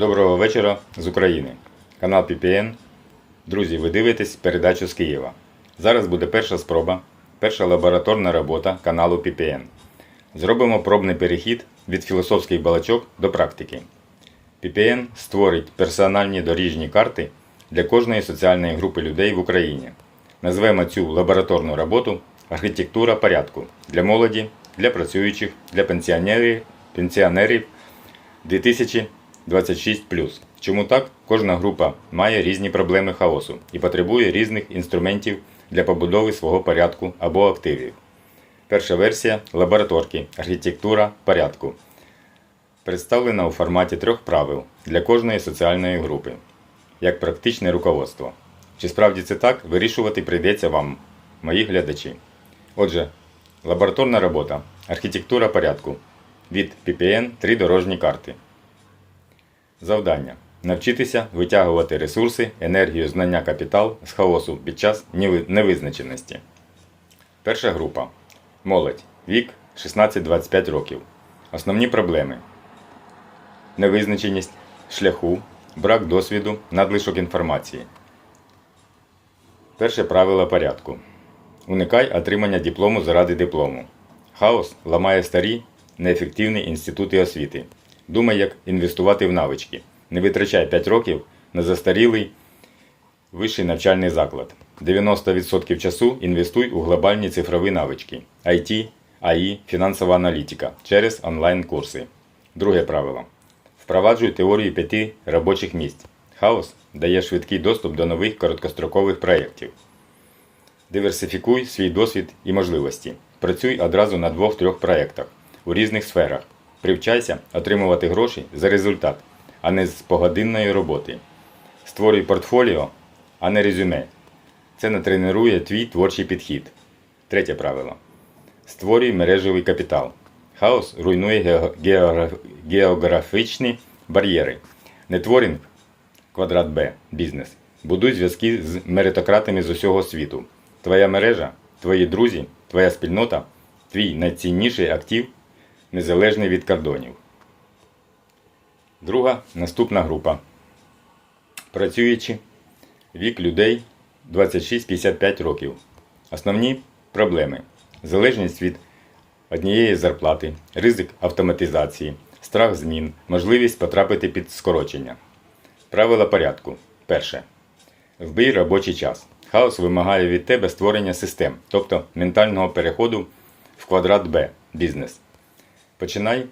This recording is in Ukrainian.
Доброго вечора з України. Канал PPN. Друзі, ви дивитесь передачу з Києва. Зараз буде перша спроба, перша лабораторна робота каналу PPN. Зробимо пробний перехід від філософських балачок до практики. PPN створить персональні доріжні карти для кожної соціальної групи людей в Україні. Назвемо цю лабораторну роботу Архітектура порядку для молоді, для працюючих, для пенсіонерів, пенсіонерів 2026 Чому так? Кожна група має різні проблеми хаосу і потребує різних інструментів для побудови свого порядку або активів. Перша версія лабораторки Архітектура порядку представлена у форматі трьох правил для кожної соціальної групи, як практичне руководство. Чи справді це так, вирішувати прийдеться вам, мої глядачі. Отже, лабораторна робота Архітектура порядку від PPN 3 дорожні карти. Завдання. Навчитися витягувати ресурси, енергію, знання, капітал з хаосу під час невизначеності. Перша група. Молодь. Вік 16-25 років. Основні проблеми. Невизначеність шляху, брак досвіду, надлишок інформації. Перше правило порядку. Уникай отримання диплому заради диплому. Хаос ламає старі, неефективні інститути освіти. Думай, як інвестувати в навички. Не витрачай 5 років на застарілий вищий навчальний заклад. 90% часу інвестуй у глобальні цифрові навички IT, AI, фінансова аналітика через онлайн-курси. Друге правило. Впроваджуй теорію п'яти робочих місць. Хаос дає швидкий доступ до нових короткострокових проєктів. Диверсифікуй свій досвід і можливості. Працюй одразу на двох-трьох проєктах у різних сферах. Привчайся отримувати гроші за результат, а не з погодинної роботи. Створюй портфоліо, а не резюме. Це натренує твій творчий підхід. Третє правило. Створюй мережевий капітал. Хаос руйнує географічні бар'єри. Нетворінг квадрат Б бізнес. Будуй зв'язки з меритократами з усього світу. Твоя мережа, твої друзі, твоя спільнота, твій найцінніший актив, незалежний від кордонів. Друга наступна група. Працюючи, вік людей 26-55 років. Основні проблеми: залежність від однієї зарплати, ризик автоматизації, страх змін, можливість потрапити під скорочення. Правила порядку. Перше. Вбий робочий час. Хаос вимагає від тебе створення систем, тобто ментального переходу в квадрат Б бізнес. Починай